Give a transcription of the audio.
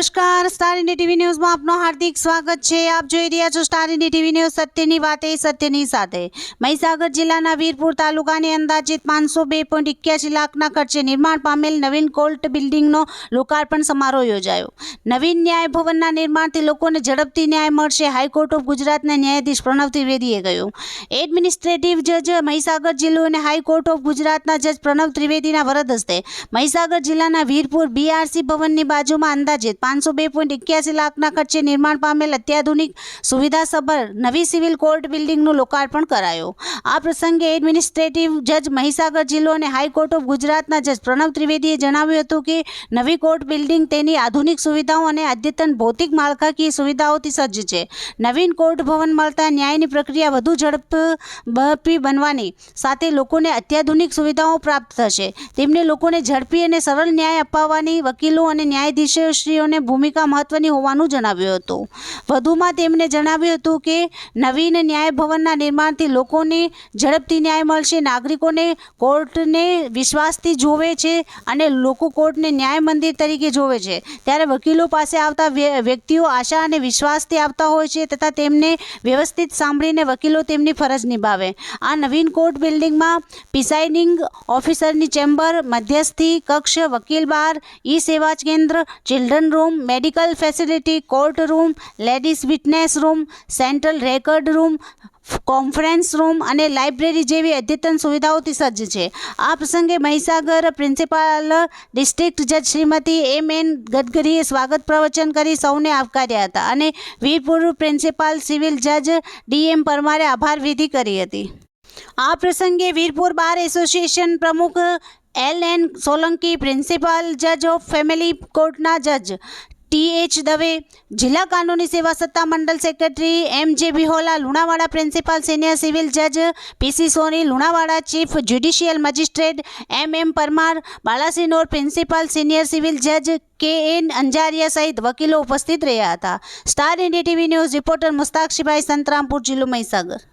નમસ્કાર star India TV ન્યૂઝમાં આપનું હાર્દિક સ્વાગત છે. આપ જોઈ રહ્યા છો સ્ટાર ઇન્ડિયા ટીવી ન્યૂઝ સત્યની વાતે, સત્યની સાથે. મહીસાગર જિલ્લાના વીરપુર તાલુકાની અંદાજિત પાંચસો બે પોઈન્ટ એક્યાસી લાખના ખર્ચે નિર્માણ પામેલ નવીન કોર્ટ બિલ્ડિંગનો લોકાર્પણ સમારોહ યોજાયો. નવીન ન્યાય ભવનના નિર્માણથી લોકોને ઝડપથી ન્યાય મળશે, હાઈકોર્ટ ઓફ ગુજરાતના ન્યાયાધીશ પ્રણવ ત્રિવેદીએ કહ્યું. એડમિનિસ્ટ્રેટિવ જજ મહીસાગર જિલ્લો અને હાઈકોર્ટ ઓફ ગુજરાતના જજ પ્રણવ ત્રિવેદીના વરદ હસ્તે મહીસાગર જિલ્લાના વીરપુર બીઆરસી ભવનની બાજુમાં અંદાજિત પાંચસો બે પોઈન્ટ એક્યાસી લાખના ખર્ચે નિર્માણ પામેલ અત્યાધુનિક સુવિધાસભર નવી સિવિલ કોર્ટ બિલ્ડિંગનું લોકાર્પણ કરાયું. આ પ્રસંગે એડમિનિસ્ટ્રેટિવ જજ મહીસાગર જિલ્લો અને હાઈકોર્ટ ઓફ ગુજરાતના જજ પ્રણવ ત્રિવેદીએ જણાવ્યું હતું કે નવી કોર્ટ બિલ્ડિંગ તેની આધુનિક સુવિધાઓ અને અદ્યતન ભૌતિક માળખાકીય સુવિધાઓથી સજ્જ છે. નવીન કોર્ટ ભવન મળતા ન્યાયની પ્રક્રિયા વધુ ઝડપી બનવાની સાથે લોકોને અત્યાધુનિક સુવિધાઓ પ્રાપ્ત થશે. તેમને લોકોને ઝડપી અને સરળ ન્યાય અપાવવાની વકીલો અને ન્યાયાધીશશ્રીઓને ભૂમિકા મહત્વની હોવાનું જણાવ્યું હતું. વધુમાં તેમણે જણાવ્યું હતું કે, નવીન ન્યાય ભવનના નિર્માણથી લોકોને ઝડપથી ન્યાય મળશે, નાગરિકોને કોર્ટને વિશ્વાસથી જોવે છે અને લોકો કોર્ટને ન્યાય મંદિર તરીકે જોવે છે. ત્યારે વકીલો પાસે આવતા વ્ય- વ્યક્તિઓ આશા અને વિશ્વાસથી આવતા હોય છે તથા તેમને વ્યવસ્થિત સાંભળીને વકીલો તેમની ફરજ નિભાવે. આ નવીન કોર્ટ બિલ્ડિંગમાં પ્રિસાઇડિંગ ઓફિસરની ચેમ્બર, મધ્યસ્થી કક્ષ, વકીલ બાર, ઈ સેવા કેન્દ્ર, children room medical facility court room ladies witness room central record room conference room અને લાઇબ્રેરી જેવી અદ્યતન સુવિધાઓથી સજ્જ છે. આ પ્રસંગે મહીસાગર પ્રિન્સિપાલ ડિસ્ટ્રિક્ટ જજ શ્રીમતી એમ એન ગડકરીએ સ્વાગત પ્રવચન કરી સૌને આવકાર્યા હતા અને વીરપુર પ્રિન્સિપાલ સિવિલ જજ ડી એમ પરમારે આભાર વિધિ કરી હતી. આ પ્રસંગે વીરપુર બાર એસોસિએશન પ્રમુખ એલ એન સોલંકી, પ્રિન્સિપાલ જજ ઓફ ફેમિલી કોર્ટના જજ ટી એચ દવે, જિલ્લા કાનૂની સેવા સત્તા મંડળ સેક્રેટરી એમ જે Bihola, Lunawada principal senior civil જજ પીસી સોની, લુણાવાડા ચીફ જ્યુડિશિયલ મજિસ્ટ્રેટ એમ એમ Parmar, Balasinor principal senior civil જજ કે એન અંજારિયા સહિત વકીલો ઉપસ્થિત રહ્યા હતા. Star India TV news reporter Mushtaq Santrampur જિલ્લો મહીસાગર.